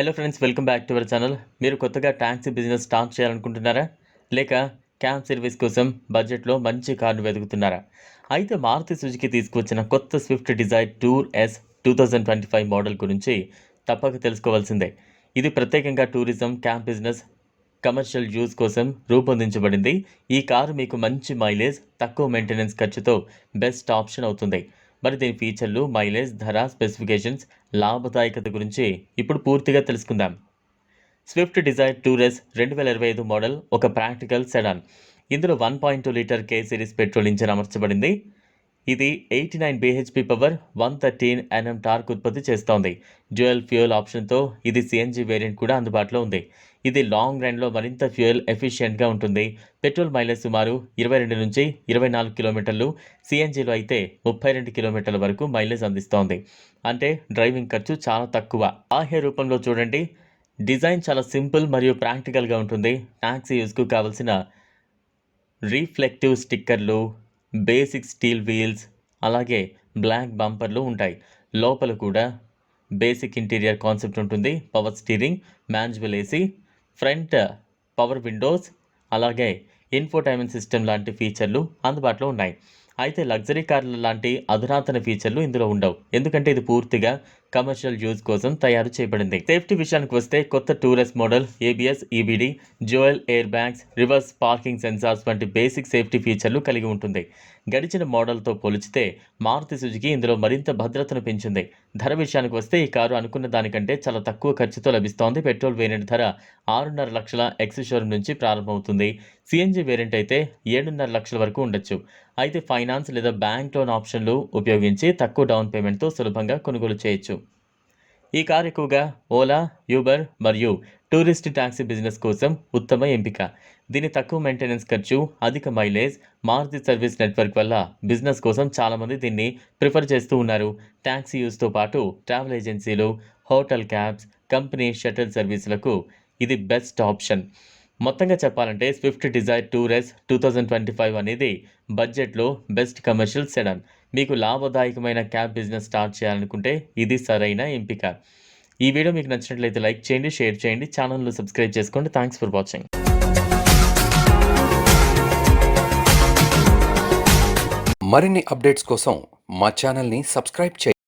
Hello friends welcome back to our channel మీరు కొత్తగా taxi business start చేయాలనుకుంటున్నారా? లేక క్యాబ్ సర్వీస్ కోసం బడ్జెట్లో మంచి కారును వెతుకుతున్నారా? అయితే మారుతి సుజుకి తీసుకువచ్చిన కొత్త Swift Dzire tour S two thousand twenty five model గురించి తప్పక తెలుసుకోవాల్సిందే. ఇది ప్రత్యేకంగా tourism camp business commercial use కోసం రూపొందించబడింది. ఈ కారు మీకు మంచి మైలేజ్ తక్కువ మెయింటెనెన్స్ ఖర్చుతో బెస్ట్ ఆప్షన్ అవుతుంది. మరి దీని ఫీచర్లు మైలేజ్ ధర స్పెసిఫికేషన్స్ లాభదాయకత గురించి ఇప్పుడు పూర్తిగా తెలుసుకుందాం. స్విఫ్ట్ డిజైర్ టూరెస్ రెండు వేల ఇరవై ఐదు మోడల్ ఒక ప్రాక్టికల్ సెడాన్ ఇందులో one point two litre K series petrol engine అమర్చబడింది. ఇది eighty nine BHP power one thirteen NM torque ఉత్పత్తి చేస్తోంది. డ్యూయల్ ఫ్యూయల్ ఆప్షన్తో ఇది సిఎన్జి వేరియంట్ కూడా అందుబాటులో ఉంది. ఇది లాంగ్ రన్లో మరింత ఫ్యూయల్ ఎఫిషియెంట్గా ఉంటుంది. పెట్రోల్ మైలేజ్ సుమారు ఇరవై రెండు నుంచి ఇరవై నాలుగు కిలోమీటర్లు. సిఎన్జిలో అయితే ముప్పై రెండు కిలోమీటర్ల వరకు మైలేజ్ అందిస్తోంది. అంటే డ్రైవింగ్ ఖర్చు చాలా తక్కువ. బాహ్య రూపంలో చూడండి. డిజైన్ చాలా సింపుల్ మరియు ప్రాక్టికల్గా ఉంటుంది. ట్యాక్సీ యూజ్కు కావలసిన రీఫ్లెక్టివ్ స్టిక్కర్లు బేసిక్ స్టీల్ వీల్స్ అలాగే బ్లాక్ బంపర్లు ఉంటాయి. లోపల కూడా బేసిక్ ఇంటీరియర్ కాన్సెప్ట్ ఉంటుంది. Power steering manual AC front power windows అలాగే ఇన్ఫోటైన్మెంట్ సిస్టమ్ లాంటి ఫీచర్లు అందుబాటులో ఉన్నాయి. అయితే లగ్జరీ కార్ల లాంటి అధునాతన ఫీచర్లు ఇందులో ఉండవు. ఎందుకంటే ఇది పూర్తిగా కమర్షియల్ యూజ్ కోసం తయారు చేయబడింది. సేఫ్టీ విషయానికి వస్తే కొత్త tourist model ABS EBD dual air bags reverse parking sensors వంటి బేసిక్ సేఫ్టీ ఫీచర్లు కలిగి ఉంటుంది. గడిచిన మోడల్తో పోల్చితే మారుతి సుజుకి ఇందులో మరింత భద్రతను పెంచింది. ధర విషయానికి వస్తే ఈ కారు అనుకున్న దానికంటే చాలా తక్కువ ఖర్చుతో లభిస్తోంది. పెట్రోల్ వేరియంట్ ధర ఆరున్నర లక్షల ఎక్స్ షోరూమ్ నుంచి ప్రారంభమవుతుంది. సిఎన్జి వేరియంట్ అయితే ఏడున్నర లక్షల వరకు ఉండొచ్చు. అయితే ఫైనాన్స్ లేదా బ్యాంక్ లోన్ ఆప్షన్లు ఉపయోగించి తక్కువ డౌన్ పేమెంట్తో సులభంగా కొనుగోలు చేయొచ్చు. ఈ కారు ఎక్కువగా ఓలా యూబర్ మరియు టూరిస్ట్ ట్యాక్సీ బిజినెస్ కోసం ఉత్తమ ఎంపిక. దీని తక్కువ మెయింటెనెన్స్ ఖర్చు అధిక మైలేజ్ మారుతి సర్వీస్ నెట్వర్క్ వల్ల బిజినెస్ కోసం చాలామంది దీన్ని ప్రిఫర్ చేస్తూ ఉన్నారు. ట్యాక్సీ యూస్తో పాటు ట్రావెల్ ఏజెన్సీలు హోటల్ క్యాబ్స్ కంపెనీ షటిల్ సర్వీసులకు ఇది బెస్ట్ ఆప్షన్ మొత్తంగా చెప్పాలంటే Swift Dzire tour S two thousand twenty five అనేది బడ్జెట్లో బెస్ట్ కమర్షియల్ సెడన్ మీకు లాభదాయకమైన క్యాబ్ బిజినెస్ స్టార్ట్ చేయాలనుకుంటే ఇది సరైన ఎంపిక. ఈ వీడియో మీకు నచ్చినట్లయితే లైక్ చేయండి షేర్ చేయండి ఛానల్ను సబ్స్క్రైబ్ చేసుకోండి. థ్యాంక్స్ ఫర్ వాచింగ్ మరిన్ని అప్డేట్స్ కోసం మా ఛానల్ని సబ్స్క్రైబ్ చేయండి.